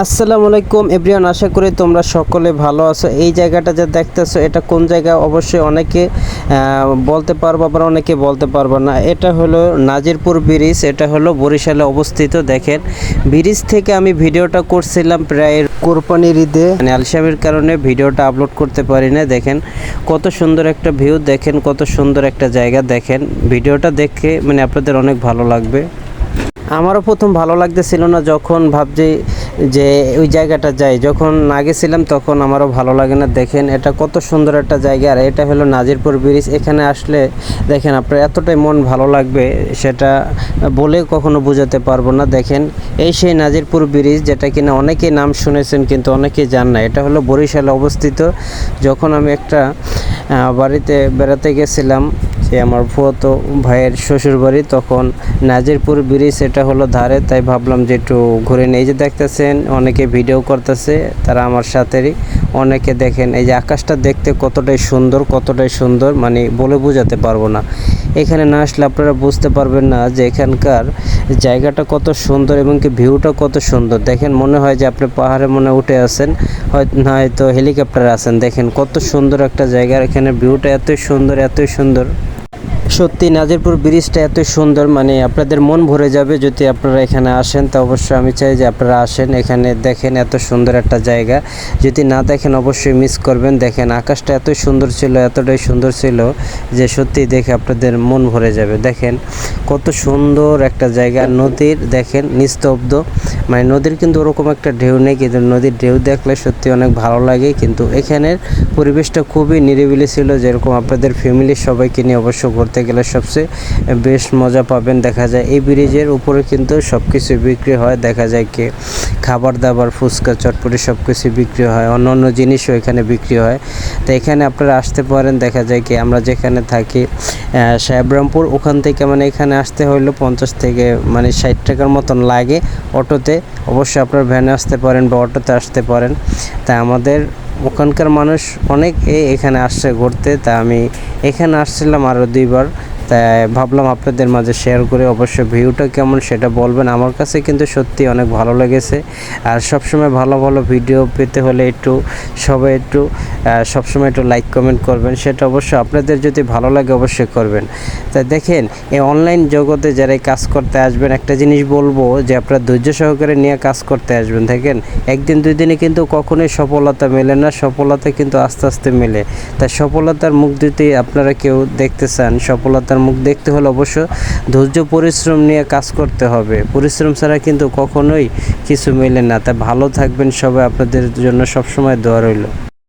আসসালামু আলাইকুম, এভরিওয়ান, আশা করি তোমরা সকলে ভালো আছো। এই জায়গাটা যে দেখতেছো, এটা কোন জায়গা? অবশ্যই অনেকে বলতে পারব, আবার অনেকে বলতে পারব না। এটা হলো নাজিরপুর ব্রিজ, এটা হলো বরিশালে অবস্থিত, দেখেন। ব্রিজ থেকে আমি ভিডিওটা করছিলাম প্রায় কোরবানির ঈদে মানে আলসামের কারণে ভিডিওটা আপলোড করতে পারি না দেখেন। কত সুন্দর একটা ভিউ, দেখেন, কত সুন্দর একটা জায়গা, দেখেন। ভিডিওটা দেখে মানে আপনাদের অনেক ভালো লাগবে। আমারও প্রথম ভালো লাগতেছিল না, যখন ভাবছি যে ওই জায়গাটা যাই, যখন না গেছিলাম তখন আমারও ভালো লাগে না, দেখেন এটা কত সুন্দর একটা জায়গা। আর এটা হলো নাজিরপুর ব্রিজ, এখানে আসলে দেখেন আপনার এতটাই মন ভালো লাগবে, সেটা বলে কখনো বোঝাতে পারব না। দেখেন, এই সেই নাজিরপুর ব্রিজ, যেটা কিনা অনেকেই নাম শুনেছেন কিন্তু অনেকেই জান না। এটা হলো বরিশালে অবস্থিত, যখন আমি একটা বাড়িতে বেড়াতে গেছিলাম যে আমার ফুয়াতো ভাইয়ের শ্বশুর বাড়ি, তখন নাজিরপুর ব্রিজ এটা হলো ধারে, তাই ভাবলাম যে একটু ঘুরে নিয়ে এই যে দেখতেছেন, অনেকে ভিডিও করতেছে, তারা আমার সাথেরই। অনেকে দেখেন, এই যে আকাশটা দেখতে কতটাই সুন্দর কতটাই সুন্দর মানে বলে বোঝাতে পারব না। এখানে না আসলে আপনারা বুঝতে পারবেন না যে এখানকার জায়গাটা কত সুন্দর এবং কি ভিউটা কত সুন্দর। দেখেন, মনে হয় যে আপনি পাহাড়ে মনে উঠে আছেন হয়তো না হয়তো হেলিকপ্টারে আছেন। দেখেন, কত সুন্দর একটা জায়গা এখানে ভিউটা এতই সুন্দর এতই সুন্দর। সত্যি নাজিরপুর ব্রিজটা এত সুন্দর মানে আপনাদের মন ভরে যাবে যদি আপনারা এখানে আসেন। তা অবশ্যই আমি চাই যে আপনারা আসেন, এখানে দেখেন এত সুন্দর একটা জায়গা। যদি না দেখেন, অবশ্যই মিস করবেন। দেখেন আকাশটা এত সুন্দর ছিল, এতটাই সুন্দর ছিল যে সত্যি দেখে আপনাদের মন ভরে যাবে। দেখেন কত সুন্দর একটা জায়গা, নদীর দেখেন নিস্তব্ধ। মানে নদীর কিন্তু ওরকম একটা ঢেউ নেই, কিন্তু নদীর ঢেউ দেখলে সত্যি অনেক ভালো লাগে। কিন্তু এখানের পরিবেশটা খুবই নিরিবিলি ছিল, যেরকম আপনাদের ফ্যামিলির সবাইকে নিয়ে অবশ্য ঘুরতে গেলে সবচেয়ে বেশ মজা পাবেন, দেখা যায়। এই ব্রিজের উপরে কিন্তু সব কিছু বিক্রি হয়, দেখা যায় কি খাবার দাবার ফুচকা, চটপটি সব কিছু বিক্রি হয় অন্য অন্য জিনিসও এখানে বিক্রি হয়। তো এখানে আপনারা আসতে পারেন, দেখা যায় কি আমরা যেখানে থাকি সাহেবরামপুর, ওখান থেকে মানে এখানে আসতে হইল পঞ্চাশ থেকে মানে ষাট টাকার মতন লাগে অটোতে। অবশ্যই আপনার ভ্যানে আসতে পারেন বা অটোতে আসতে পারেন। তা আমাদের ওখানকার মানুষ অনেক এখানে আসছে ঘুরতে তা আমি এখানে আসছিলাম আরও দুইবার। তাই ভাবলাম আপনাদের মাঝে শেয়ার করে অবশ্যই ভিউটা কেমন সেটা বলবেন আমার কাছে কিন্তু সত্যি অনেক ভালো লেগেছে। আর সবসময় ভালো ভালো ভিডিও পেতে হলে একটু সবাই একটু সবসময় একটু লাইক কমেন্ট করবেন, সেটা অবশ্যই আপনাদের যদি ভালো লাগে অবশ্যই করবেন। তাই দেখেন, এই অনলাইন জগতে যারা কাজ করতে আসবেন, একটা জিনিস বলব যে আপনারা ধৈর্য সহকারে নিয়ে কাজ করতে আসবেন। দেখেন, একদিন দুই দিনে কিন্তু কখনোই সফলতা মেলে না, সফলতা কিন্তু আস্তে আস্তে মেলে। তাই সফলতার মুখ যদি আপনারা কেউ দেখতে চান সফলতার মুখ দেখতে হলে অবশ্য ধৈর্য, পরিশ্রম নিয়ে কাজ করতে হবে। পরিশ্রম ছাড়া কিন্তু কখনোই কিছু মেলে না। তাই ভালো থাকবেন সবাই। আপনাদের জন্য সবসময় দোয়া রইল।